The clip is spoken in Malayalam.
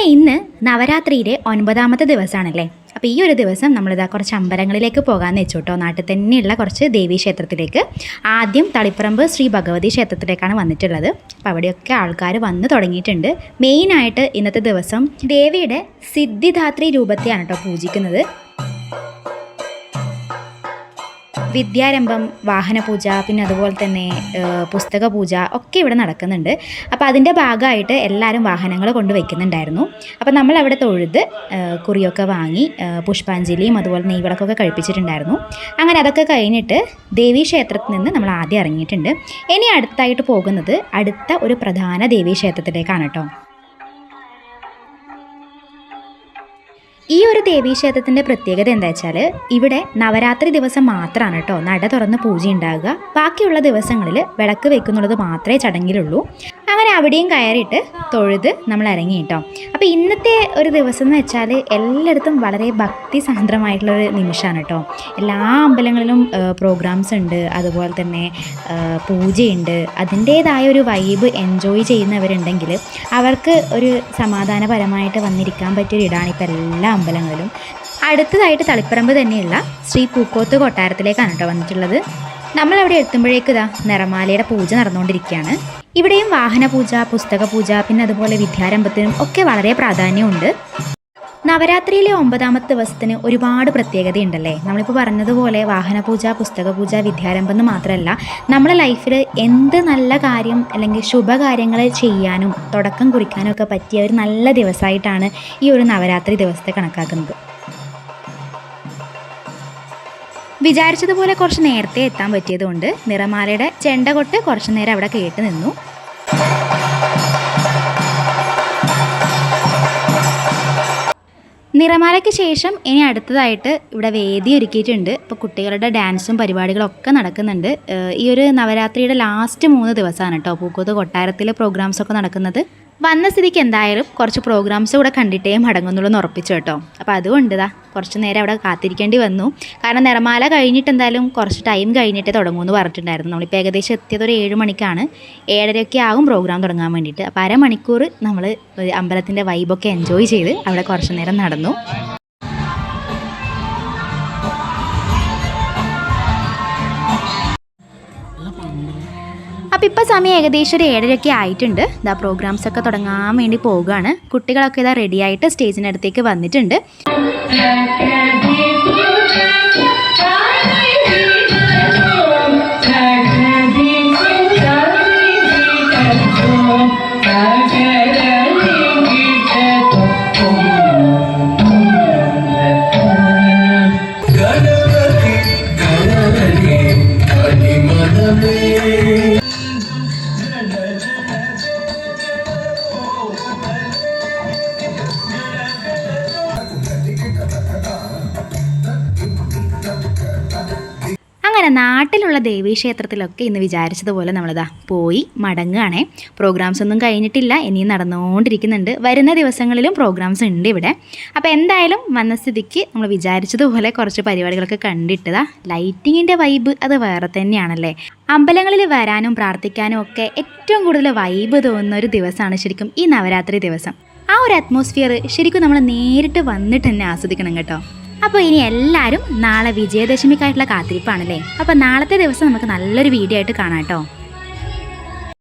അങ്ങനെ ഇന്ന് നവരാത്രിയിലെ ഒൻപതാമത്തെ ദിവസമാണല്ലേ? അപ്പോൾ ഈ ഒരു ദിവസം നമ്മളിതാ കുറച്ച് അമ്പലങ്ങളിലേക്ക് പോകാമെന്ന് വെച്ചു കേട്ടോ നാട്ടിൽ തന്നെയുള്ള കുറച്ച് ദേവീ ക്ഷേത്രത്തിലേക്ക്. ആദ്യം തളിപ്പറമ്പ് ശ്രീ ഭഗവതി ക്ഷേത്രത്തിലേക്കാണ് വന്നിട്ടുള്ളത്. അപ്പോൾ അവിടെയൊക്കെ ആൾക്കാർ വന്ന് തുടങ്ങിയിട്ടുണ്ട്. മെയിനായിട്ട് ഇന്നത്തെ ദിവസം ദേവിയുടെ സിദ്ധിദാത്രി രൂപത്തെയാണ് കേട്ടോ പൂജിക്കുന്നത്. വിദ്യാരംഭം വാഹനപൂജ പിന്നെ അതുപോലെ തന്നെ പുസ്തക പൂജ ഒക്കെ ഇവിടെ നടക്കുന്നുണ്ട്. അപ്പോൾ അതിന്റെ ഭാഗമായിട്ട് എല്ലാവരും വാഹനങ്ങൾ കൊണ്ട് വയ്ക്കുന്നുണ്ടായിരുന്നു അപ്പോൾ നമ്മൾ അവിടെ തൊഴുത് കുറിയൊക്കെ വാങ്ങി പുഷ്പാഞ്ജലിയും അതുപോലെ നെയ്വിളക്കൊക്കെ കഴിപ്പിച്ചിട്ടുണ്ടായിരുന്നു. അങ്ങനെ അതൊക്കെ കഴിഞ്ഞിട്ട് ദേവീ ക്ഷേത്രത്തിൽ നിന്ന് നമ്മൾ ആദ്യം ഇറങ്ങിയിട്ടുണ്ട്. ഇനി അടുത്തായിട്ട് പോകുന്നത് അടുത്ത ഒരു പ്രധാന ദേവീ ക്ഷേത്രത്തിലേക്കാണ് കേട്ടോ. ഈ ഒരു ദേവീക്ഷേത്രത്തിന്റെ പ്രത്യേകത എന്താ വെച്ചാൽ ഇവിടെ നവരാത്രി ദിവസം മാത്രമാണ് കേട്ടോ നട തുറന്ന് പൂജ ഉണ്ടാകുക ബാക്കിയുള്ള ദിവസങ്ങളിൽ വിളക്ക് വെക്കുന്നുള്ളത് മാത്രമേ ചടങ്ങിലുള്ളൂ. അങ്ങനെ അവിടെയും കയറിയിട്ട് തൊഴുത് നമ്മൾ ഇറങ്ങി കേട്ടോ. അപ്പോൾ ഇന്നത്തെ ഒരു ദിവസം എന്ന് വെച്ചാൽ എല്ലായിടത്തും വളരെ ഭക്തി സാന്ദ്രമായിട്ടുള്ളൊരു നിമിഷമാണ് കേട്ടോ. എല്ലാ അമ്പലങ്ങളിലും പ്രോഗ്രാംസ് ഉണ്ട്. അതുപോലെ തന്നെ പൂജയുണ്ട്. അതിന്റേതായ ഒരു വൈബ് എൻജോയ് ചെയ്യുന്നവരുണ്ടെങ്കിൽ അവർക്ക് ഒരു സമാധാനപരമായിട്ട് വന്നിരിക്കാൻ പറ്റിയൊരു ഇടാണ് ഇപ്പോൾ എല്ലാ അമ്പലങ്ങളിലും. അടുത്തതായിട്ട് തളിപ്പറമ്പ് തന്നെയുള്ള ശ്രീ പൂക്കോത്ത് കൊട്ടാരത്തിലേക്കാണ് കേട്ടോ വന്നിട്ടുള്ളത്. നമ്മളവിടെ എത്തുമ്പോഴേക്ക് ഇതാ നിറമാലയുടെ പൂജ നടന്നുകൊണ്ടിരിക്കുകയാണ്. ഇവിടെയും വാഹന പൂജ പുസ്തക പൂജ പിന്നെ അതുപോലെ വിദ്യാരംഭത്തിനും ഒക്കെ വളരെ പ്രാധാന്യമുണ്ട്. നവരാത്രിയിലെ ഒമ്പതാമത്തെ ദിവസത്തിന് ഒരുപാട് പ്രത്യേകതയുണ്ടല്ലേ? നമ്മളിപ്പോൾ പറഞ്ഞതുപോലെ വാഹനപൂജ പുസ്തക പൂജ വിദ്യാരംഭം എന്ന് മാത്രമല്ല നമ്മുടെ ലൈഫിൽ എന്ത് നല്ല കാര്യം അല്ലെങ്കിൽ ശുഭകാര്യങ്ങൾ ചെയ്യാനും തുടക്കം കുറിക്കാനും ഒക്കെ പറ്റിയ ഒരു നല്ല ദിവസമായിട്ടാണ് ഈ ഒരു നവരാത്രി ദിവസത്തെ കണക്കാക്കുന്നത്. വിചാരിച്ചതുപോലെ കുറച്ച് നേരത്തെ എത്താൻ പറ്റിയതുകൊണ്ട് നിറമാലയുടെ ചെണ്ട കൊട്ട് കുറച്ച് നേരം അവിടെ കേട്ട് നിന്നു. നിറമാലയ്ക്ക് ശേഷം ഇനി അടുത്തതായിട്ട് ഇവിടെ വേദി ഒരുക്കിയിട്ടുണ്ട്. ഇപ്പോൾ കുട്ടികളുടെ ഡാൻസും പരിപാടികളൊക്കെ നടക്കുന്നുണ്ട്. ഈ ഒരു നവരാത്രിയുടെ ലാസ്റ്റ് മൂന്ന് ദിവസമാണ് കേട്ടോ. പൂക്കോത്ത് കൊട്ടാരത്തിലെ പ്രോഗ്രാംസ് ഒക്കെ നടക്കുന്നത്. വന്ന സ്ഥിതിക്ക് എന്തായാലും കുറച്ച് പ്രോഗ്രാംസ് കൂടെ കണ്ടിട്ടേ മടങ്ങുന്നുള്ളൂ എന്ന് ഉറപ്പിച്ചു കേട്ടോ. അപ്പോൾ അതുകൊണ്ട് കുറച്ച് നേരം അവിടെ കാത്തിരിക്കേണ്ടി വന്നു. കാരണം നിറമാല കഴിഞ്ഞിട്ട് എന്തായാലും കുറച്ച് ടൈം കഴിഞ്ഞിട്ടേ തുടങ്ങുമെന്ന് പറഞ്ഞിട്ടുണ്ടായിരുന്നു. നമ്മളിപ്പോൾ ഏകദേശം എത്തിയത് ഒരു ഏഴ് മണിക്കാണ്. ഏഴരയൊക്കെ ആകും പ്രോഗ്രാം തുടങ്ങാൻ വേണ്ടിയിട്ട്. അപ്പോൾ അരമണിക്കൂർ നമ്മൾ അമ്പലത്തിന്റെ വൈബൊക്കെ എൻജോയ് ചെയ്ത് അവിടെ കുറച്ച് നേരം നടന്നു. അപ്പം ഇപ്പം സമയം ഏകദേശം ഒരു ഏഴരയൊക്കെ ആയിട്ടുണ്ട്. ഇതാ പ്രോഗ്രാംസ് ഒക്കെ തുടങ്ങാൻ വേണ്ടി പോവുകയാണ്. കുട്ടികളൊക്കെ ഇതാ റെഡി ആയിട്ട് സ്റ്റേജിനടുത്തേക്ക് വന്നിട്ടുണ്ട്. അങ്ങനെ നാട്ടിലുള്ള ദേവീക്ഷേത്രത്തിലൊക്കെ ഇന്ന് വിചാരിച്ചതുപോലെ നമ്മളിതാ പോയി മടങ്ങുകയാണേ. പ്രോഗ്രാംസ് ഒന്നും കഴിഞ്ഞിട്ടില്ല ഇനിയും നടന്നുകൊണ്ടിരിക്കുന്നുണ്ട്. വരുന്ന ദിവസങ്ങളിലും പ്രോഗ്രാംസ് ഉണ്ട് ഇവിടെ. അപ്പോൾ എന്തായാലും വന്ന സ്ഥിതിക്ക് നമ്മൾ വിചാരിച്ചതുപോലെ കുറച്ച് പരിപാടികളൊക്കെ കണ്ടിട്ടതാ. ലൈറ്റിങ്ങിന്റെ വൈബ് അത് വേറെ തന്നെയാണല്ലേ. അമ്പലങ്ങളിൽ വരാനും പ്രാർത്ഥിക്കാനും ഒക്കെ ഏറ്റവും കൂടുതൽ വൈബ് തോന്നുന്ന ഒരു ദിവസമാണ് ശരിക്കും ഈ നവരാത്രി ദിവസം. ആ ഒരു അറ്റ്മോസ്ഫിയർ ശരിക്കും നമ്മൾ നേരിട്ട് വന്നിട്ട് തന്നെ ആസ്വദിക്കണം കേട്ടോ. അപ്പോൾ ഇനി എല്ലാരും നാളെ വിജയദശമിക്കായിട്ടുള്ള കാത്തിരിപ്പാണല്ലേ? അപ്പോൾ നാളത്തെ ദിവസം നമുക്ക് നല്ലൊരു വീഡിയോ ആയിട്ട് കാണാം കേട്ടോ.